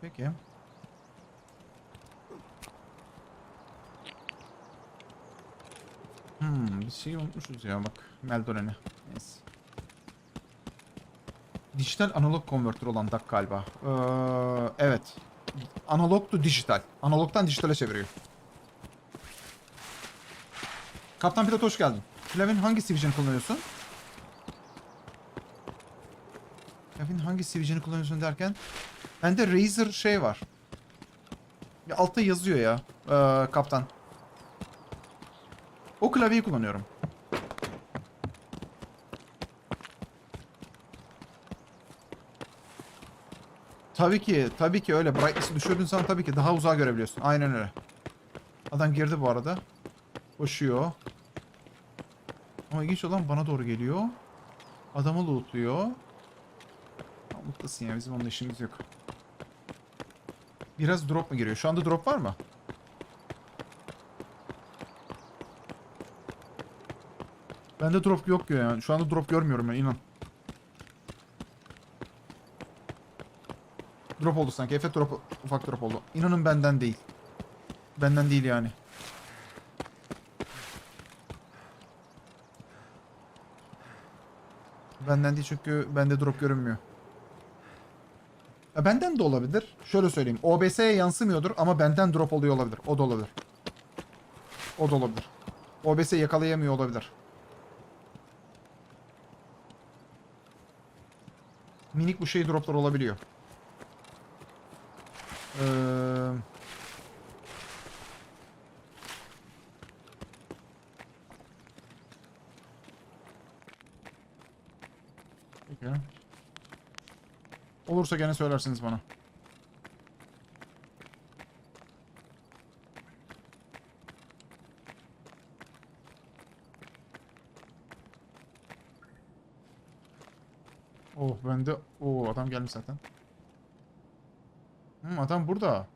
Peki. Hmm, bir şey unutmuşuz ya bak. Meldonen'i. Neyse. Dijital analog konvertör olan DAC galiba. Ee, evet. Analog to dijital. Analogtan dijitale çeviriyor. Kaptan Pilot hoş geldin. Flavin hangi Civision'ı kullanıyorsun? Flavin hangi Civision'ı kullanıyorsun derken? Bende Razer şey var. Ya altta yazıyor ya. Ee, kaptan. O klavyeyi kullanıyorum. Tabii ki, tabii ki öyle. Brightness'ı düşürdüğün zaman tabii ki daha uzağa görebiliyorsun. Aynen öyle. Adam girdi bu arada. Koşuyor. Ama ilginç olan bana doğru geliyor. Adamı lootluyor. Mutlusun ya bizim onunla işimiz yok. Biraz drop mu giriyor? Şu anda drop var mı? Bende drop yok ya. Yani. Şu anda drop görmüyorum ya inan. Drop oldu sanki. Efe drop, ufak drop oldu. İnanın benden değil. Benden değil yani. Benden değil çünkü bende drop görünmüyor. Ya benden de olabilir. Şöyle söyleyeyim. OBS'ye yansımıyordur ama benden drop oluyor olabilir. O da olabilir. O da olabilir. OBS yakalayamıyor olabilir. Minik bu şey droplar olabiliyor. Ee... Peki. Olursa gene söylersiniz bana. Oh bende... Oo adam gelmiş zaten. Hmm, adam burada.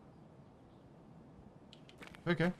Peki.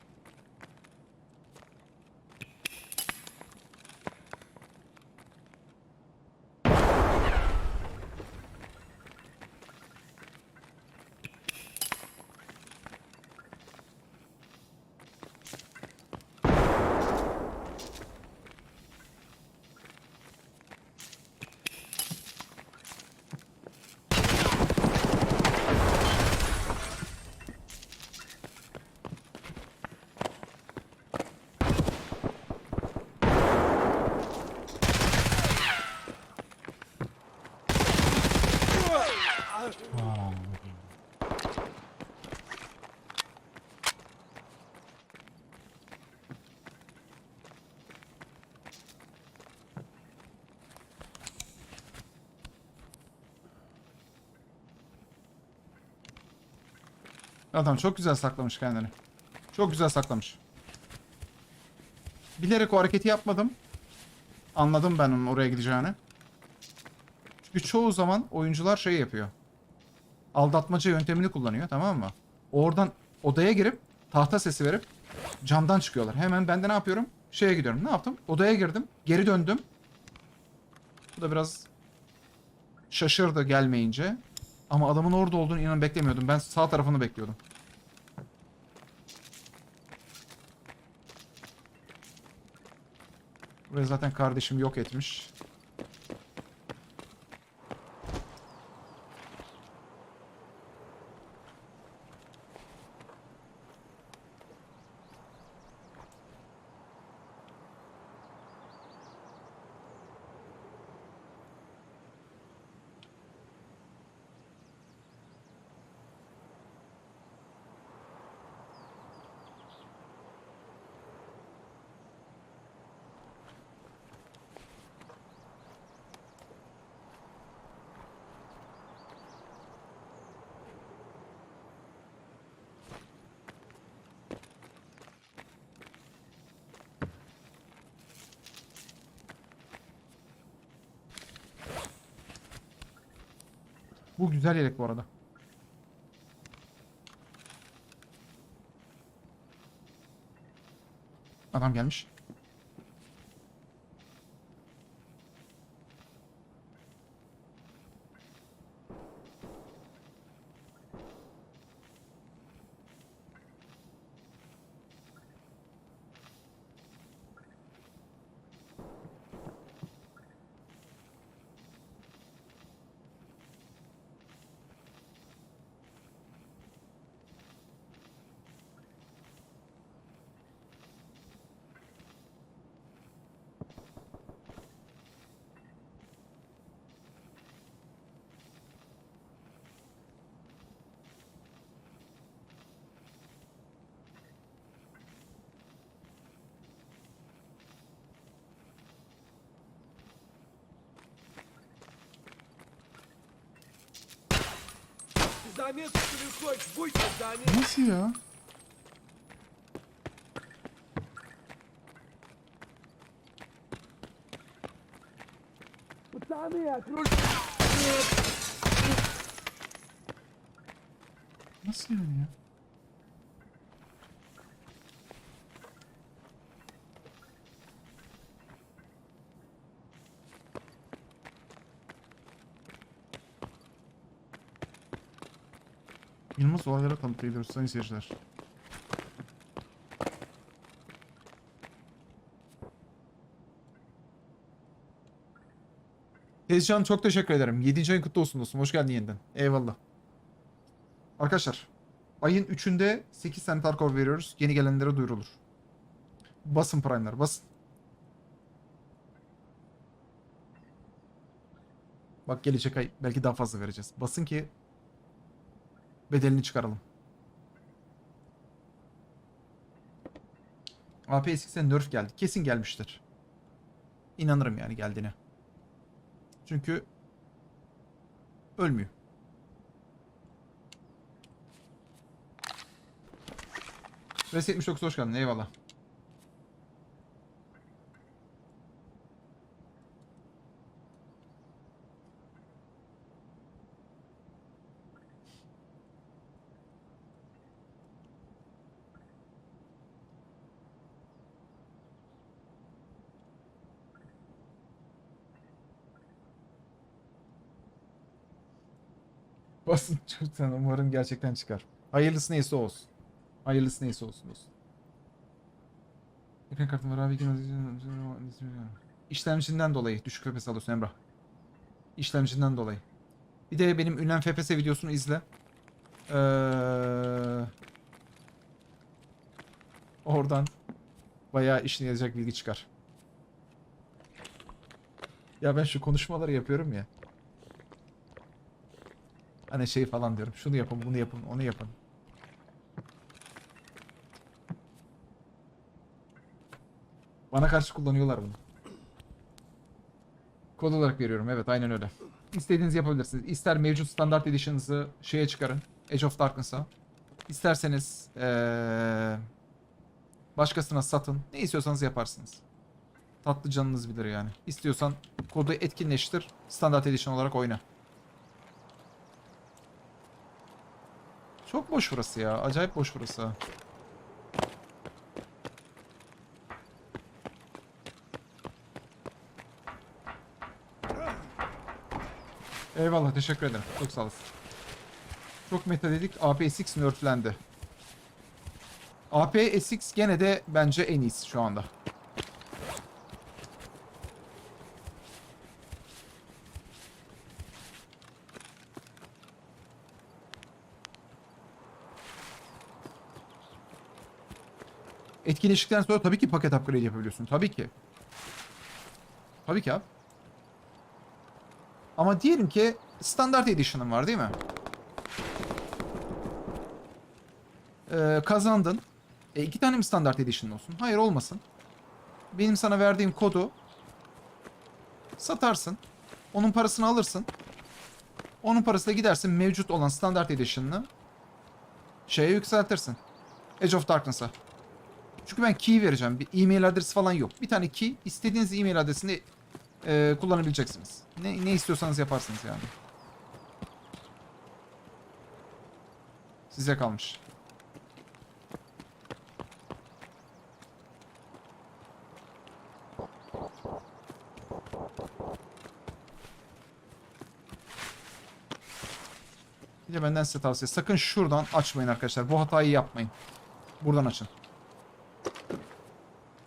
Adam çok güzel saklamış kendini. Çok güzel saklamış. Bilerek o hareketi yapmadım. Anladım ben onun oraya gideceğini. Çünkü çoğu zaman oyuncular şey yapıyor. Aldatmaca yöntemini kullanıyor tamam mı? Oradan odaya girip tahta sesi verip camdan çıkıyorlar. Hemen ben de ne yapıyorum? Şeye gidiyorum. Ne yaptım? Odaya girdim. Geri döndüm. Bu da biraz şaşırdı gelmeyince. Ama adamın orada olduğunu inan beklemiyordum. Ben sağ tarafını bekliyordum. Burayı zaten kardeşim yok etmiş. Bu güzel yelek bu arada. Adam gelmiş. заметно, что ли, хочешь, будь заметно. Не себя. Пацаны, окружили. На свидание. Yılmaz olaylara tanık ediyoruz sayın seyirciler. Tezcan çok teşekkür ederim. 7. ayın kutlu olsun dostum. Hoş geldin yeniden. Eyvallah. Arkadaşlar ayın 3'ünde 8 tane Tarkov veriyoruz. Yeni gelenlere duyurulur. Basın Prime'lar basın. Bak gelecek ay belki daha fazla vereceğiz. Basın ki bedelini çıkaralım. AP eskisine nerf geldi. Kesin gelmiştir. İnanırım yani geldiğine. Çünkü ölmüyor. Res 79 hoş geldin. Eyvallah. Basın çoktan umarım gerçekten çıkar. Hayırlısı neyse olsun. Hayırlısı neyse olsun olsun. Ekran kartım var abi. İşlemcisinden dolayı düşük FPS alıyorsun Emrah. İşlemcisinden dolayı. Bir de benim ünlem FPS videosunu izle. Ee, oradan bayağı işine yarayacak bilgi çıkar. Ya ben şu konuşmaları yapıyorum ya. Hani şey falan diyorum. Şunu yapın, bunu yapın, onu yapın. Bana karşı kullanıyorlar bunu. Kod olarak veriyorum. Evet aynen öyle. İstediğinizi yapabilirsiniz. İster mevcut standart edition'ınızı şeye çıkarın. Age of Darkness'a. İsterseniz ee, başkasına satın. Ne istiyorsanız yaparsınız. Tatlı canınız bilir yani. İstiyorsan kodu etkinleştir. Standart edition olarak oyna. Çok boş burası ya. Acayip boş burası. Eyvallah teşekkür ederim. Çok sağ olasın. Çok meta dedik. AP SX nerflendi. AP SX gene de bence en iyisi şu anda. Etkileştikten sonra tabii ki paket upgrade yapabiliyorsun. Tabii ki. Tabii ki abi. Ama diyelim ki standart edition'ın var değil mi? Ee, kazandın. E, iki tane mi standart edition olsun? Hayır olmasın. Benim sana verdiğim kodu satarsın. Onun parasını alırsın. Onun parasıyla gidersin mevcut olan standart edition'ını şeye yükseltirsin. Edge of Darkness'a. Çünkü ben key vereceğim. Bir e-mail adresi falan yok. Bir tane key istediğiniz e-mail adresini e, kullanabileceksiniz. Ne, ne istiyorsanız yaparsınız yani. Size kalmış. Bir de benden size tavsiye. Sakın şuradan açmayın arkadaşlar. Bu hatayı yapmayın. Buradan açın.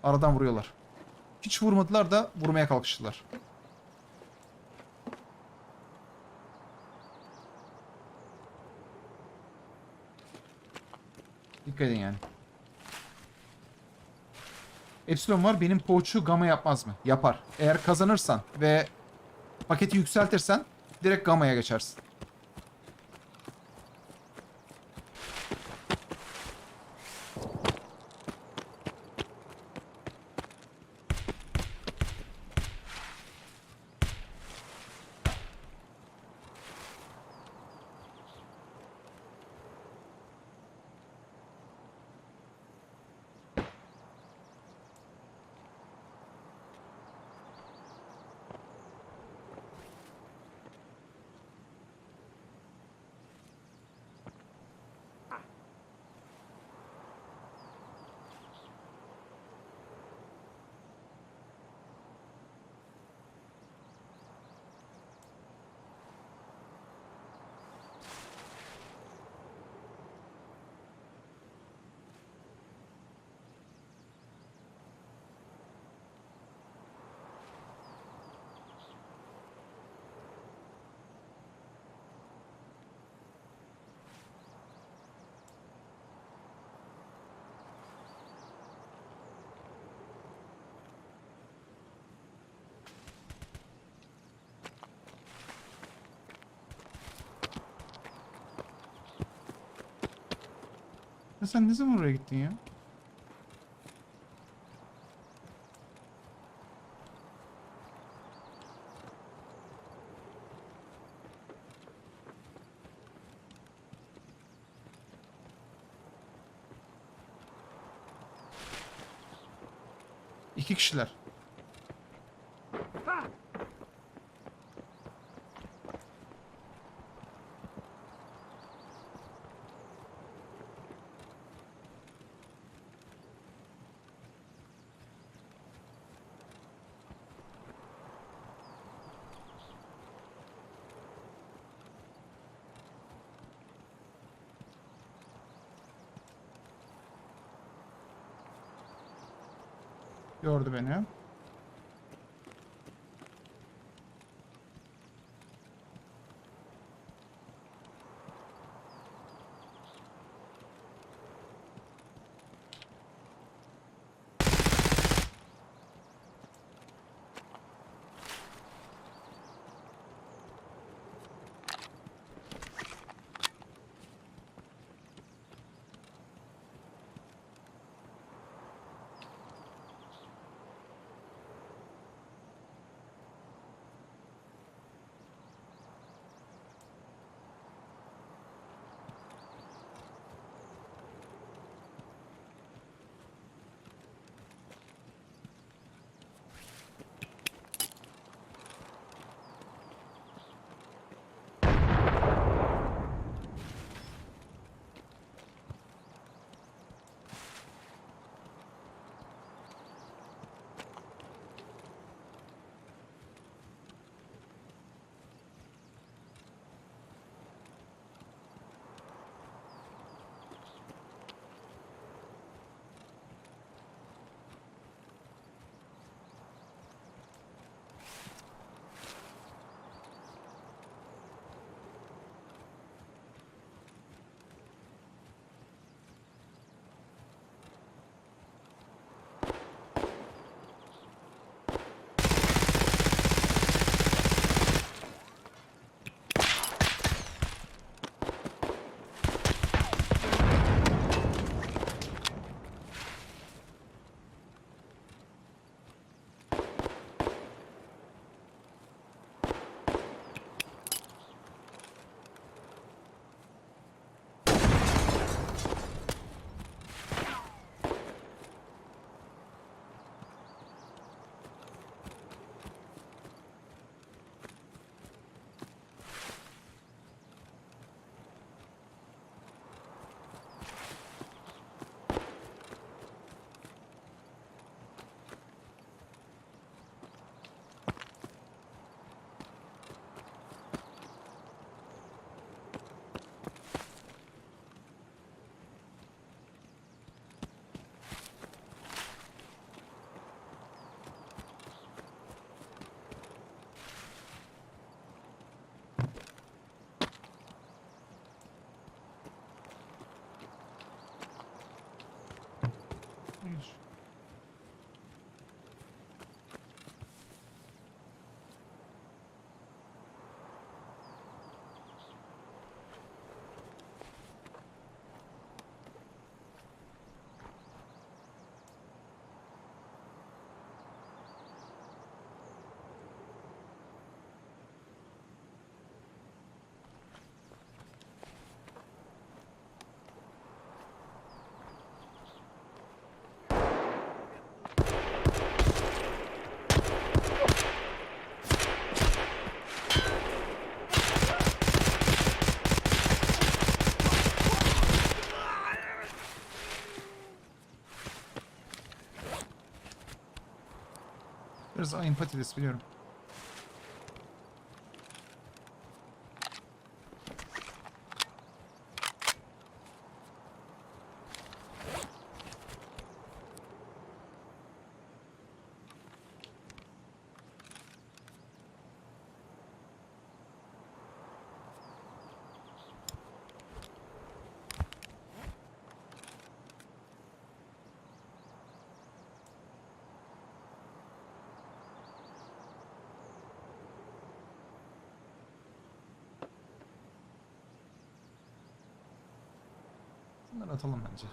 Aradan vuruyorlar. Hiç vurmadılar da vurmaya kalkıştılar. Dikkat edin yani. Epsilon var. Benim poğaçu gamma yapmaz mı? Yapar. Eğer kazanırsan ve paketi yükseltirsen direkt gamma'ya geçersin. Ya sen ne zaman oraya gittin ya? İki kişiler. Gördü beni. Biraz ayın patates biliyorum. Bunları atalım bence.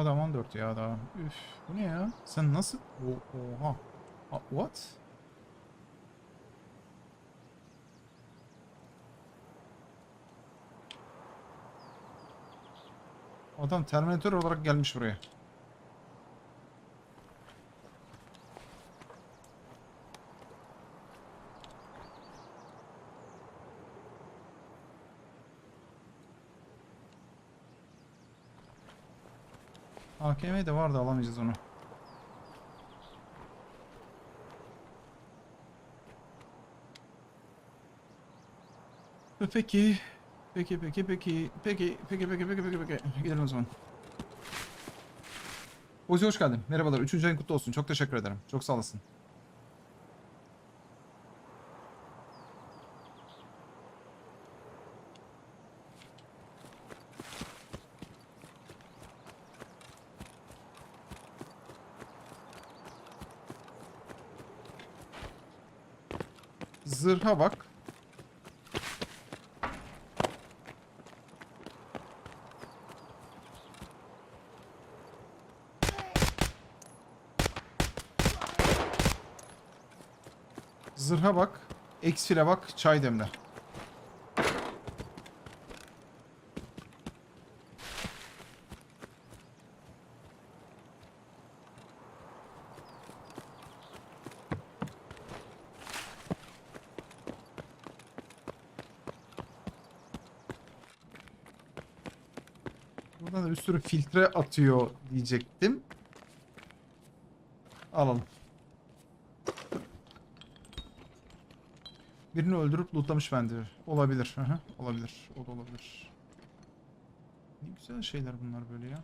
Adam 14 ya daha. Üf, bu ne ya? Sen nasıl? O- Oha. A- What? Adam Terminator olarak gelmiş buraya. AKM de vardı alamayacağız onu. Peki. Peki peki peki. Peki peki peki peki peki peki. Gidelim o zaman. Ozi hoş geldin. Merhabalar. Üçüncü ayın kutlu olsun. Çok teşekkür ederim. Çok sağ olasın. Zırha bak. Zırha bak. Eksile bak. Çay demle. Buradan da bir sürü filtre atıyor diyecektim. Alalım. Birini öldürüp lootlamış bence. Olabilir. Olabilir. O da olabilir. Ne güzel şeyler bunlar böyle ya.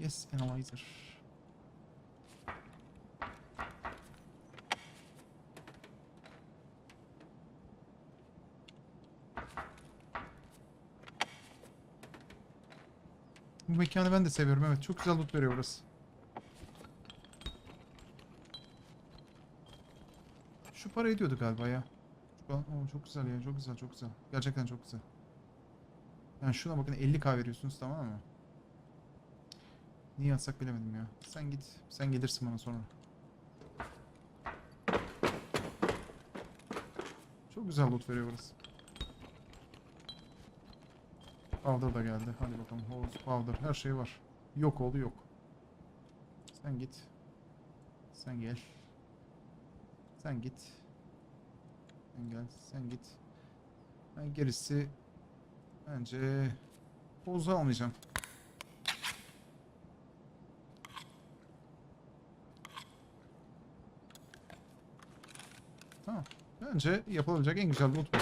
Yes, analyzer. Bu mekanı ben de seviyorum evet. Çok güzel loot veriyor burası. Şu para ediyordu galiba ya. Oo, çok güzel ya çok güzel çok güzel. Gerçekten çok güzel. Yani şuna bakın 50k veriyorsunuz tamam mı? Niye atsak bilemedim ya. Sen git. Sen gelirsin bana sonra. Çok güzel loot veriyor burası. Powder da geldi. Hadi bakalım. Hose, powder her şey var. Yok oldu yok. Sen git. Sen gel. Sen git. Sen gel. Sen git. Ben gerisi bence Oğuz'u almayacağım. Tamam. Bence yapılabilecek en güzel loot bu.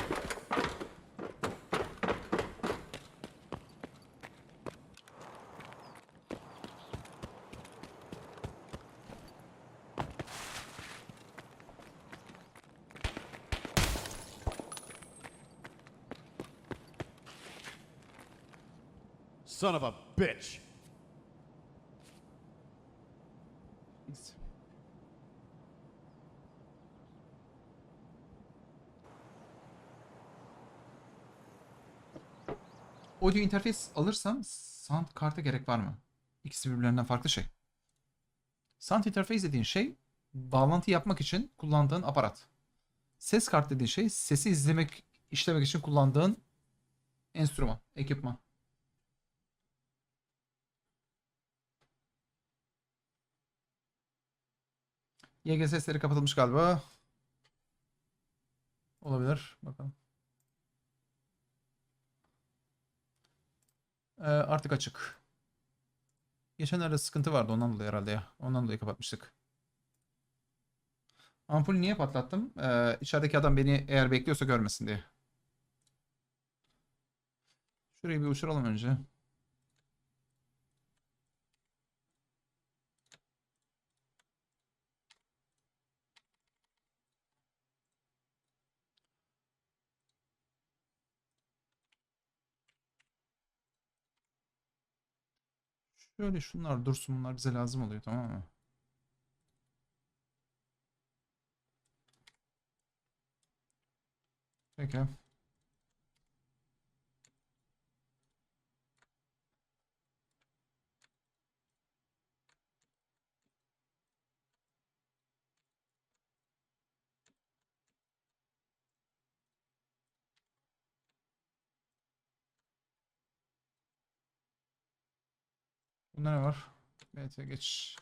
Son of a bitch. Neyse. Audio interface alırsam sound karta gerek var mı? İkisi birbirlerinden farklı şey. Sound interface dediğin şey bağlantı yapmak için kullandığın aparat. Ses kart dediğin şey sesi izlemek, işlemek için kullandığın enstrüman, ekipman. YG sesleri kapatılmış galiba. Olabilir. Bakalım. Ee, artık açık. Geçenlerde sıkıntı vardı ondan dolayı herhalde ya. Ondan dolayı kapatmıştık. Ampulü niye patlattım? Ee, içerideki adam beni eğer bekliyorsa görmesin diye. Şurayı bir uçuralım önce. Şöyle şunlar dursun bunlar bize lazım oluyor tamam mı? Peki. Bunda ne var? BT geç.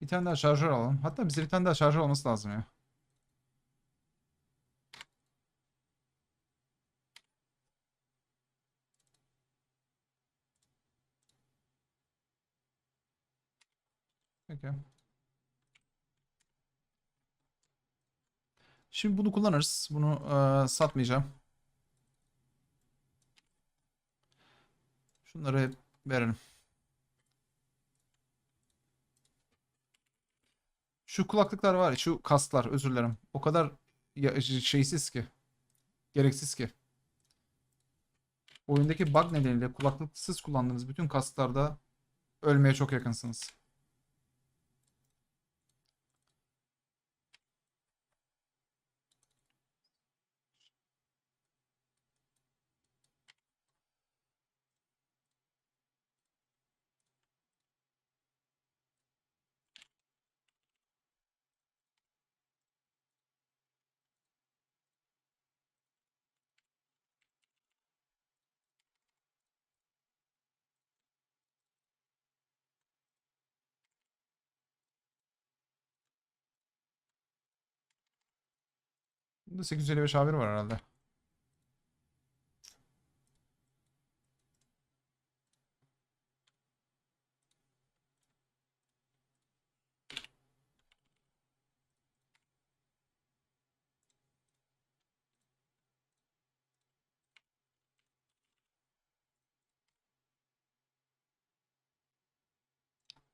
Bir tane daha şarjör alalım. Hatta bize bir tane daha şarjör olması lazım ya. Peki. Şimdi bunu kullanırız. Bunu eee, satmayacağım. Şunları verelim. Şu kulaklıklar var ya, şu kasklar özür dilerim. O kadar şeysiz ki. Gereksiz ki. Oyundaki bug nedeniyle kulaklıksız kullandığınız bütün kasklarda ölmeye çok yakınsınız. Bunda 855 A1 var herhalde.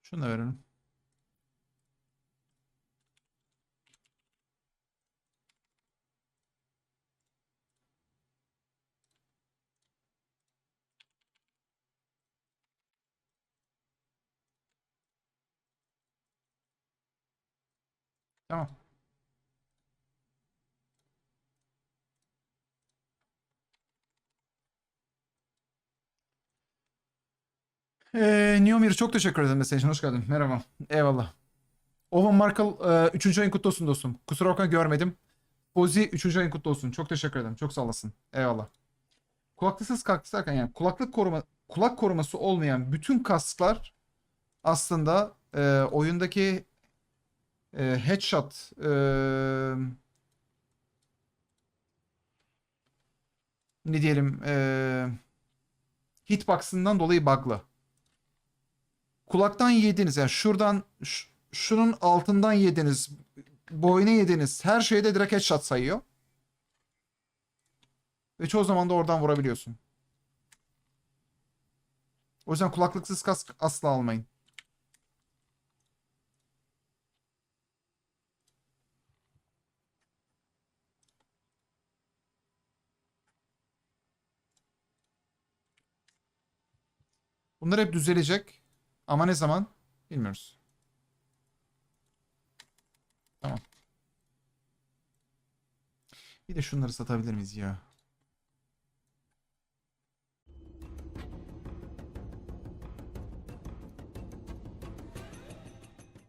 Şunu da verelim. Tamam. Ee, Neomir çok teşekkür ederim mesajın. Hoş geldin. Merhaba. Eyvallah. Owen Markle 3. ayın kutlu olsun dostum. Kusura bakma görmedim. Ozi 3. ayın kutlu olsun. Çok teşekkür ederim. Çok sağ olasın. Eyvallah. Kulaklıksız kask derken yani kulaklık koruma kulak koruması olmayan bütün kasklar aslında e, oyundaki e, headshot e, ne diyelim e, hitbox'ından dolayı bug'lı. Kulaktan yediniz yani şuradan şunun altından yediniz boyuna yediniz her şeyde direkt headshot sayıyor. Ve çoğu zaman da oradan vurabiliyorsun. O yüzden kulaklıksız kask asla almayın. Bunlar hep düzelecek. Ama ne zaman? Bilmiyoruz. Tamam. Bir de şunları satabilir miyiz ya?